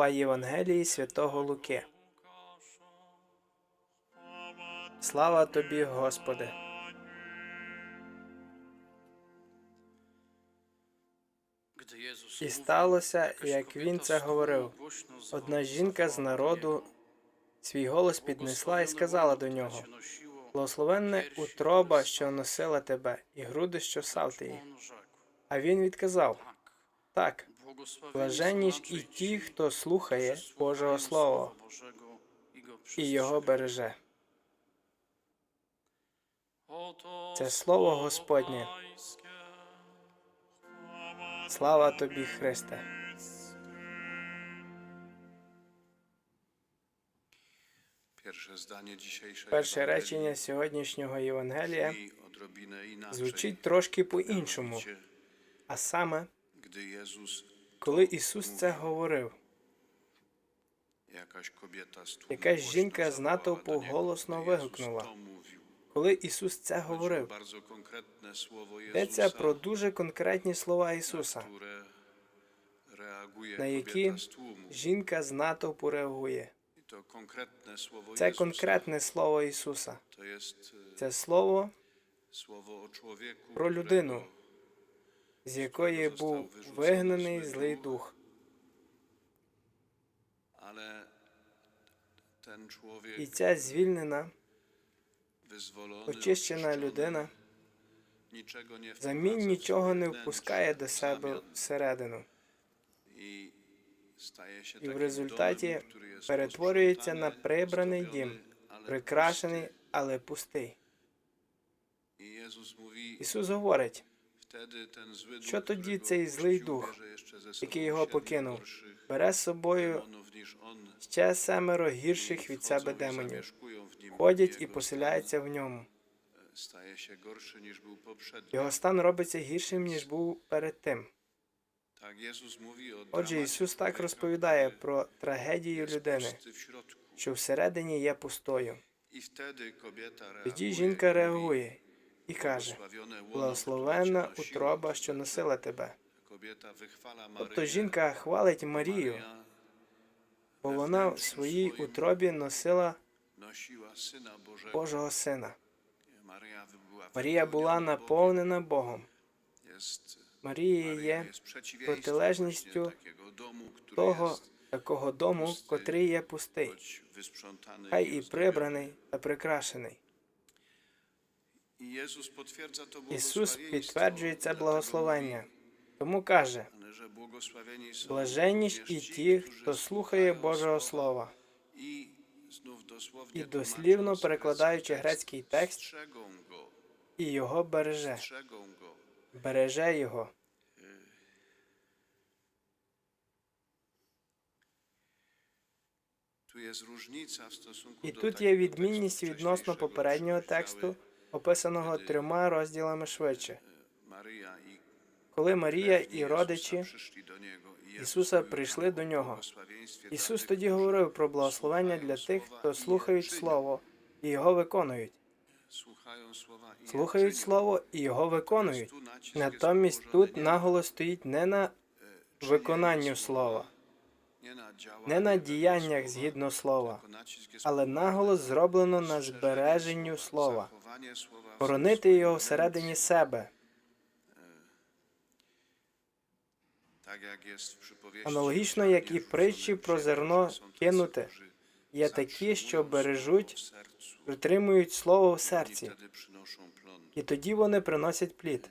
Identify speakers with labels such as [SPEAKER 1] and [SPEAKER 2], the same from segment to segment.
[SPEAKER 1] Слова Євангелії святого Луки. Слава тобі, Господи! І сталося, як він це говорив. Одна жінка з народу свій голос піднесла і сказала до нього: Благословенне утроба, що носила тебе, і груди, що сав ти її. А він відказав: Так, блаженні ж і ті, хто слухає Божого Слова і його береже. Це слово Господнє. Слава тобі, Христе! Перше речення сьогоднішнього Євангелія звучить трошки по-іншому. А саме, коли Ісус це говорив, якась жінка з натовпу голосно вигукнула. коли Ісус це говорив, йдеться про дуже конкретні слова Ісуса, на які жінка з натовпу реагує. Це конкретне слово Ісуса.
[SPEAKER 2] e,
[SPEAKER 1] Це слово, Про людину, з якої був вигнаний злий дух. І ця звільнена, очищена людина
[SPEAKER 2] w
[SPEAKER 1] нічого не впускає до себе всередину.
[SPEAKER 2] І
[SPEAKER 1] в результаті перетворюється на прибраний дім, прикрашений, але пустий.
[SPEAKER 2] Ісус
[SPEAKER 1] говорить, Що тоді цей злий дух, який його покинув, бере з собою ще семеро гірших від себе демонів, ходять і поселяються в ньому. Його стан робиться гіршим, ніж був перед тим. Отже, Ісус так розповідає про трагедію людини, що всередині є пустою. Тоді жінка реагує і каже: Благословенна утроба, що носила тебе. Тобто жінка хвалить Марію, бо вона в своїй утробі носила. Божого Сина. Марія була наповнена Богом. Марія є протилежністю того такого дому, котрий є пустий, хай і прибраний та прикрашений. Ісус підтверджує це благословення, тому каже: блаженні ж і ті, хто слухає Божого. Слова. І дослівно перекладаючи грецький текст, і його береже, береже його. І тут є відмінність відносно попереднього тексту, описаного трьома розділами швидше.
[SPEAKER 2] Maryja
[SPEAKER 1] Коли Марія і родичі Ісуса прийшли до нього. Ісус тоді говорив про благословення для тих, хто слухають Слово і його виконують, слухають. Слово і його виконують. Натомість тут наголос стоїть не на виконанню слова, не на діяннях згідно слова, але наголос зроблено на збереженню слова, хоронити його всередині себе.
[SPEAKER 2] Przypowieści
[SPEAKER 1] Аналогічно, як і притчі про зерно кинуте. Є такі, що бережуть, притримують слово в серці, і тоді вони приносять плід.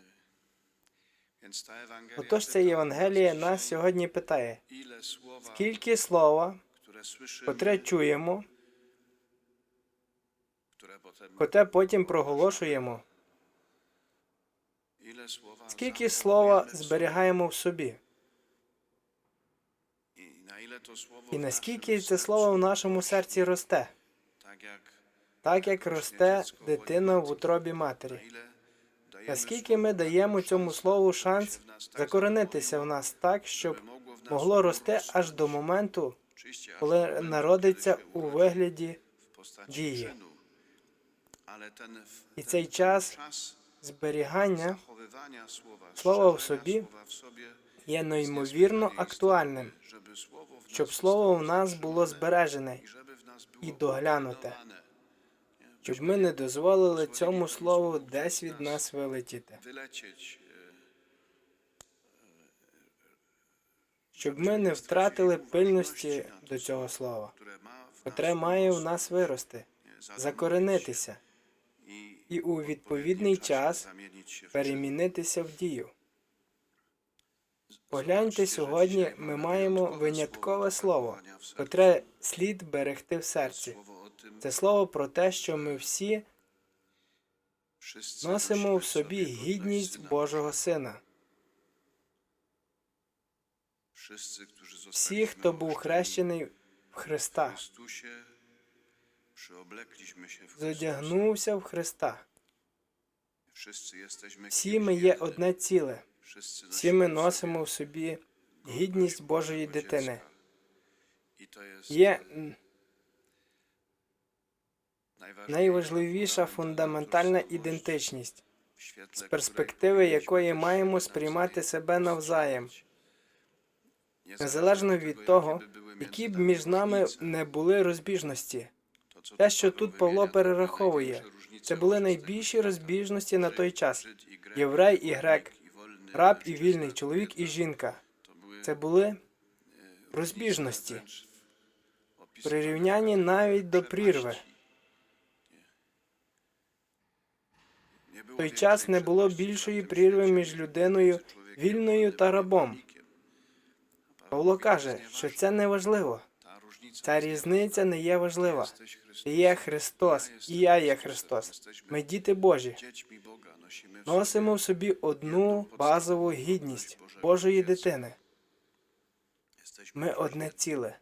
[SPEAKER 2] Ewangelia
[SPEAKER 1] Отож, ця
[SPEAKER 2] pyta
[SPEAKER 1] Євангелія нас сьогодні питає, скільки слова, котре чуємо, коте потім проголошуємо, скільки слова зберігаємо в собі, і наскільки це слово в нашому серці росте, так як росте дитина в утробі матері. Наскільки ми даємо цьому слову шанс закоренитися в нас так, щоб могло рости аж до моменту, коли народиться у вигляді дії. І цей час зберігання
[SPEAKER 2] słowa
[SPEAKER 1] w sobie є неймовірно актуальним, щоб слово в нас було збережене, і доглянуте, щоб ми не дозволили цьому слову десь від нас вилетіти, щоб ми не втратили пильності до цього слова, котре має в нас вирости, закоренитися і у відповідний час перемінитися в дію. Погляньте, сьогодні ми маємо виняткове слово, котре слід берегти в серці. Це слово про те, що ми всі носимо в собі гідність Божого Сина. Всі, хто був хрещений в Христа, зодягнувся в Христа. Всі ми є одне ціле. Всі ми носимо в собі гідність Божої дитини. Є найважливіша фундаментальна ідентичність, з перспективи якої маємо сприймати себе навзаєм, незалежно від того, які б між нами не були розбіжності. Те, що тут Павло перераховує, це були найбільші розбіжності на той час. Єврей і грек, раб і вільний, чоловік і жінка. Це були розбіжності, прирівняні навіть до прірви. В той час не було більшої прірви між людиною, вільною та рабом. Павло каже, що це не важливо. Ця різниця не є важлива. Є Христос, і я є Христос. Ми діти Божі.
[SPEAKER 2] Носимо в
[SPEAKER 1] собі одну базову гідність Божої дитини. Ми одне ціле.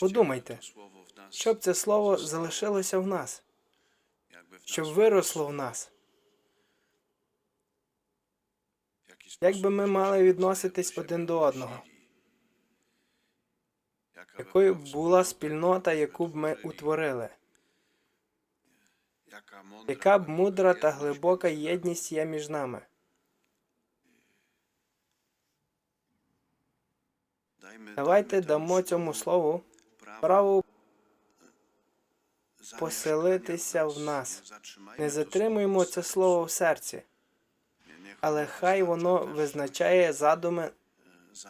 [SPEAKER 1] Подумайте, Щоб це слово залишилося в нас, щоб виросло в нас. Як би ми мали відноситись один до одного? Якою б була спільнота, яку б ми утворили?
[SPEAKER 2] Яка
[SPEAKER 1] б мудра та глибока єдність є між нами? Давайте дамо цьому
[SPEAKER 2] слову
[SPEAKER 1] право поселитися в нас. Не затримуємо це слово в серці, але хай воно
[SPEAKER 2] визначає
[SPEAKER 1] задуми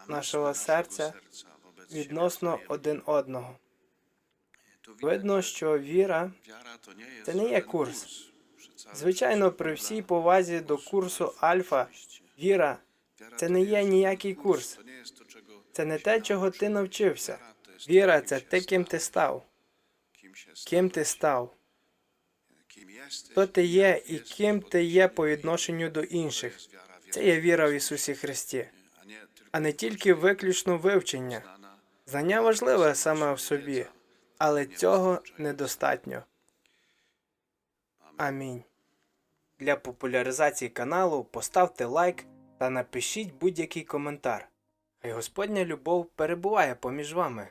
[SPEAKER 1] нашого серця відносно один одного. Видно, що віра, це не є курс. звичайно, при всій повазі до курсу Альфа, віра це не є ніякий курс. Це не те, чого ти навчився. Віра це те, ким ти став, ким ти став, хто ти є і ким ти є по відношенню до інших. Це є віра в Ісусі Христі, а не тільки виключно вивчення. Знання важливе саме в собі, але цього недостатньо. Амінь. Для популяризації каналу поставте лайк та напишіть будь-який коментар. Хай Господня любов перебуває поміж вами.